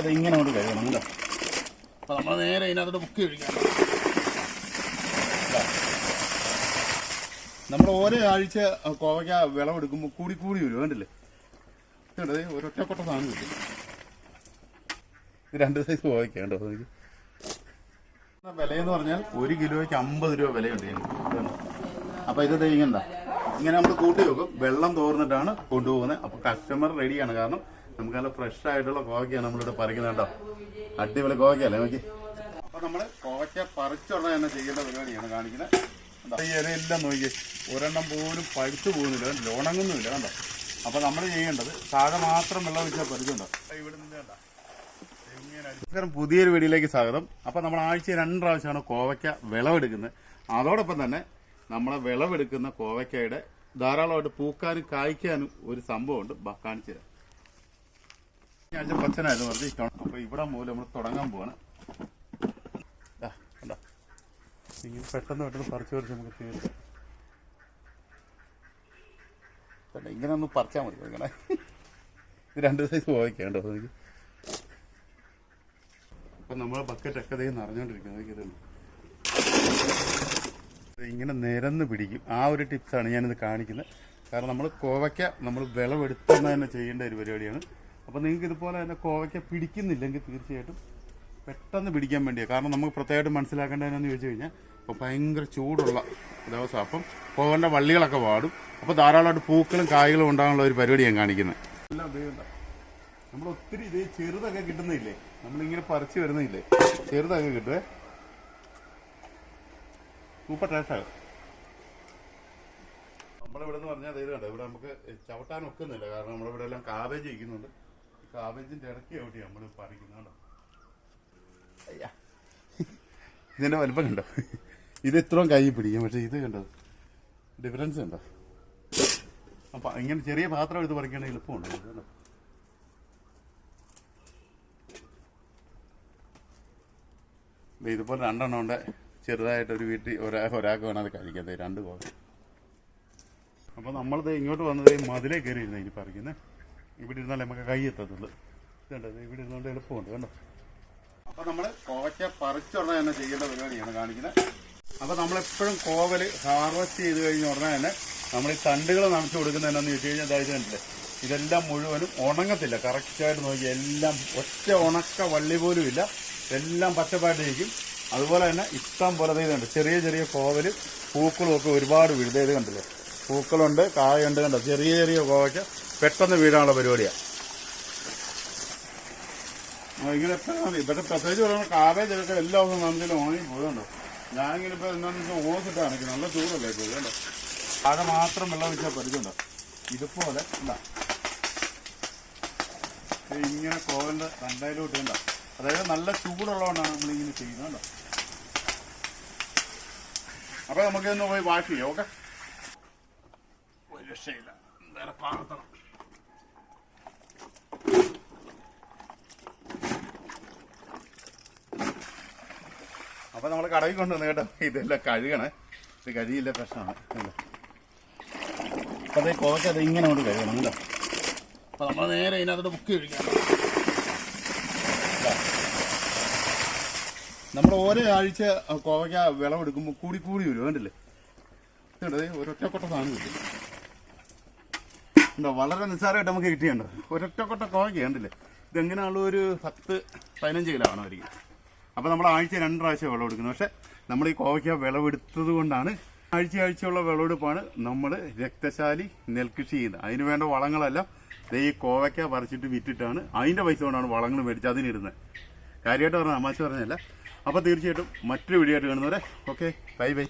അത് ഇങ്ങനെ കൊണ്ട് കഴിയണം കേട്ടോ അപ്പോൾ നമ്മൾ നേരെ ഇതിനകത്തോട്ട് ബുക്ക് കഴിക്കാം നമ്മൾ ഓരോ ആഴ്ച കോവയ്ക്ക വിളവെടുക്കുമ്പോൾ കൂടി കൂടി വരും കണ്ടില്ലേ? ഇതുണ്ട് ഒരൊറ്റക്കൊട്ട സാധനം കിട്ടും. രണ്ട് സൈസ് കോവയ്ക്ക കേട്ടോ നോക്കി. വിലയെന്ന് പറഞ്ഞാൽ ഒരു കിലോയ്ക്ക് അമ്പത് രൂപ വിലയുണ്ട് അപ്പോൾ അപ്പൊ ഇത് തെയ്യണ്ട ഇങ്ങനെ ഇങ്ങനെ നമ്മൾ കൂട്ടി വെക്കും. വെള്ളം തോർന്നിട്ടാണ് കൊണ്ടുപോകുന്നത്. അപ്പൊ കസ്റ്റമർ റെഡിയാണ് കാരണം നമുക്ക് നല്ല ഫ്രഷ് ആയിട്ടുള്ള കോവയ്ക്കാണ് നമ്മളിവിടെ പറിക്കുന്നത് കേട്ടോ. അടിപൊളി കോവയ്ക്കല്ലേ നോക്കി? അപ്പൊ നമ്മൾ കോവയ്ക്ക പറിച്ചുള്ള തന്നെ ചെയ്യേണ്ട പരിപാടിയാണ് കാണിക്കുന്നത്? ഈ ഇലയെല്ലാം നോക്കി. ഒരെണ്ണം പോലും പഴുത്തു പോകുന്നില്ല. ലോണങ്ങുന്നുമില്ല കണ്ടോ? അപ്പൊ നമ്മൾ ചെയ്യേണ്ടത് താഴെ മാത്രം വെള്ളം വെച്ചാൽ പറിച്ചുണ്ടോ ഇവിടെ കണ്ടോ? പുതിയൊരു വീഡിയോയിലേക്ക് സ്വാഗതം. അപ്പൊ നമ്മൾ ആഴ്ച രണ്ട് പ്രാവശ്യമാണ് കോവയ്ക്ക വിളവെടുക്കുന്നത്. അതോടൊപ്പം തന്നെ നമ്മളെ വിളവെടുക്കുന്ന കോവയ്ക്കയുടെ ധാരാളമായിട്ട് പൂക്കാനും കായ്ക്കാനും ഒരു സംഭവമുണ്ട്. കാണിച്ചു തരാം. ആഴ്ച പച്ചനായിരുന്നു വെറുതെ ഇഷ്ടമാണ് അപ്പൊ ഇവിടെ മൂലം നമ്മൾ തുടങ്ങാൻ പോവാണ്. കണ്ടോ? ഇങ്ങനെ പെട്ടെന്ന് പെട്ടെന്ന് പറിച്ചു പറിച്ച് നമുക്ക് തീർക്കാം കണ്ടോ, ഇങ്ങനെ ഒന്ന് പറിച്ചാൽ മതി ഇങ്ങനെ. ഇത് രണ്ട് സൈസ് കോവയ്ക്കുണ്ടോ എനിക്ക്. അപ്പൊ നമ്മളെ ബക്കറ്റ് ഒക്കെ ദേ നിറഞ്ഞോണ്ടിരിക്കുന്നത് ഇതുണ്ട് ഇങ്ങനെ നിരന്ന് പിടിക്കും. ആ ഒരു ടിപ്സാണ് ഞാനിത് കാണിക്കുന്നത്. കാരണം നമ്മൾ കോവയ്ക്ക നമ്മൾ വിളവെടുത്തുന്ന തന്നെ ചെയ്യേണ്ട ഒരു പരിപാടിയാണ്. അപ്പോൾ നിങ്ങൾക്ക് ഇതുപോലെ തന്നെ കോവയ്ക്ക പിടിക്കുന്നില്ലെങ്കിൽ തീർച്ചയായിട്ടും പെട്ടെന്ന് പിടിക്കാൻ വേണ്ടിയാണ് കാരണം നമുക്ക് പ്രത്യേകമായിട്ട് മനസ്സിലാക്കേണ്ടതെന്നു ചോദിച്ചു കഴിഞ്ഞാൽ ഇപ്പോൾ ഭയങ്കര ചൂടുള്ള ദിവസം. അപ്പം കോവന്റെ വള്ളികളൊക്കെ വാടും. അപ്പോൾ ധാരാളമായിട്ട് പൂക്കളും കായ്കളും ഉണ്ടാകാനുള്ള ഒരു പരിപാടി ഞാൻ കാണിക്കുന്നത് എല്ലാം ഉപയോഗം നമ്മൾ ഒത്തിരി ഇത് ചെറുതൊക്കെ കിട്ടുന്നില്ലേ? നമ്മളിങ്ങനെ പറിച്ച് വരുന്നില്ലേ? ചെറുതൊക്കെ കിട്ടുവേ. സൂപ്പർ ടേസ്റ്റാകും നമ്മളിവിടെ നിന്ന് പറഞ്ഞാൽ ഇത് കണ്ടോ? ഇവിടെ നമുക്ക് ചവിട്ടാൻ ഒക്കുന്നില്ല. കാരണം നമ്മളിവിടെ എല്ലാം കാബേജ് ഇരിക്കുന്നുണ്ട്. കാബേജിന്റെ ഇടയ്ക്ക് എവിടെയാ നമ്മൾ പറിക്കുന്നത് കണ്ടോ? അയ്യാ. ഇതിന്റെ വലുപ്പം കണ്ടോ? ഇത് ഇത്രയും കൈ പിടിക്കും പക്ഷെ ഇത് കണ്ടോ? ഡിഫറൻസ് കണ്ടോ അപ്പൊ ഇങ്ങനെ ചെറിയ പാത്രം എടുത്ത് പറിക്കണ എളുപ്പമുണ്ട് കണ്ടോ? ഇതുപോലെ രണ്ടെണ്ണം ഉണ്ട്. ചെറുതായിട്ട് ഒരു വീട്ടിൽ ഒരാ ഒരാൾക്ക് വേണം അത് കഴിക്കത്തെ രണ്ട് പോകാം അപ്പോൾ നമ്മളിത് ഇങ്ങോട്ട് വന്നത് മതിലേ കയറിയിരുന്നു ഇനി പറിക്കുന്നത് ഇവിടെ ഇരുന്നാലേ നമുക്ക് കൈ എത്തത്തുള്ളൂ. ഇതുണ്ട്? ദേ ഇവിടെ ഇരുന്നുകൊണ്ട് എളുപ്പമുണ്ട് കണ്ടോ? അപ്പോൾ നമ്മൾ കോവയ്ക്ക പറിച്ചുടനെ തന്നെ ചെയ്യേണ്ട പരിപാടിയാണ് കാണിക്കുന്നത്. അപ്പോൾ നമ്മളെപ്പോഴും കോവൽ ഹാർവെസ്റ്റ് ചെയ്ത് കഴിഞ്ഞ ഉടനെ തന്നെ നമ്മൾ ഈ തണ്ടുകൾ നനച്ചു കൊടുക്കുന്നത് എന്നാന്ന് ചോദിച്ചു കഴിഞ്ഞാൽ അതായത് കണ്ടില്ലേ? ഇതെല്ലാം മുഴുവനും ഉണങ്ങത്തില്ല. കറക്റ്റായിട്ട് നോക്കി എല്ലാം ഒറ്റ ഉണക്ക വള്ളി പോലും ഇല്ല. എല്ലാം പച്ചപ്പായിട്ടിരിക്കും. അതുപോലെ തന്നെ ഇഷ്ടം പോലെ ഇതുണ്ട് ചെറിയ ചെറിയ കോവൽ പൂക്കളും ഒക്കെ ഒരുപാട് വിഴുതേത് കണ്ടില്ലേ? പൂക്കളുണ്ട് കായുണ്ട് കണ്ടോ? ചെറിയ ചെറിയ കോവയ്ക്ക്. പെട്ടെന്ന് വീഴാനുള്ള പരിപാടിയാണ് ഇങ്ങനെ എപ്പോഴും പ്രത്യേകിച്ച് പറയുമ്പോൾ കാവേജ് ഒക്കെ എല്ലാ ദിവസവും നന്നായിട്ട് ഓണി പോയതുണ്ടോ ഞാനിങ്ങനെ ഇപ്പൊ എന്താണെന്ന് ഓസിട്ടാണ് എനിക്ക് നല്ല ചൂടല്ലേ പോയതുണ്ടോ ആകെ മാത്രം വെള്ളം വെച്ചാൽ പരിചയമുണ്ടോ? ഇതുപോലെ എന്താ ഇങ്ങനെ കോവലിന്റെ തണ്ടയിലോട്ട് കണ്ടോ? അതായത് നല്ല ചൂടുള്ളതുകൊണ്ടാണ് നമ്മളിങ്ങനെ ചെയ്യുന്നത് കണ്ടോ? അപ്പൊ നമുക്ക് ഇന്ന് പോയി വാഷ് ചെയ്യാം ഓക്കെ? ഒരു രക്ഷയില്ല. വേറെ പാകത്തണം അപ്പൊ നമ്മൾ കടയിൽ കൊണ്ടുവന്ന് കേട്ടോ. ഇതെല്ലാം കഴുകണേ. ഇത് കഴിയില്ല പ്രശ്നമാണ്. അപ്പൊ അതേ കോവയ്ക്ക് അത് ഇങ്ങനെ കൊണ്ട് കഴുകണം കേട്ടോ അപ്പൊ നമ്മൾ നേരെ ഇതിനകത്തോട്ട് ബുക്ക് കഴിക്കാം നമ്മൾ ഓരോ ആഴ്ച കോവയ്ക്ക വിളവെടുക്കുമ്പോൾ കൂടി കൂടി വരും കണ്ടില്ലേ? ഇതുണ്ട് ഒരൊറ്റക്കൊട്ട സാധനം കിട്ടും. ഉണ്ടോ വളരെ നിസ്സാരമായിട്ട് നമുക്ക് കിട്ടിയുണ്ടോ ഒരൊറ്റക്കൊട്ട കോവയ്ക്ക കണ്ടില്ലേ? ഇതെങ്ങനെയുള്ള ഒരു പത്ത് പതിനഞ്ച് കിലോ ആണമായിരിക്കും അപ്പോൾ നമ്മൾ ആഴ്ച രണ്ട് പ്രാവശ്യം വിളവെടുക്കുന്നത് പക്ഷേ നമ്മൾ ഈ കോവയ്ക്ക വിളവെടുത്തത് കൊണ്ടാണ് ആഴ്ച ആഴ്ചയുള്ള വിളവെടുപ്പാണ് നമ്മൾ രക്തശാലി നെൽകൃഷി ചെയ്യുന്നത്. അതിന് വേണ്ട വളങ്ങളെല്ലാം ഈ കോവയ്ക്ക പറിച്ചിട്ട് വിറ്റിട്ടാണ് അതിന്റെ പൈസ കൊണ്ടാണ് വളങ്ങൾ മേടിച്ച് അതിനിടുന്നത്. കാര്യമായിട്ട് പറഞ്ഞാൽ അമാശ പറഞ്ഞല്ല അപ്പോൾ തീർച്ചയായിട്ടും മറ്റൊരു വീഡിയോ ആയിട്ട് കാണുന്നവരെ ഓക്കെ ബൈ ബൈ.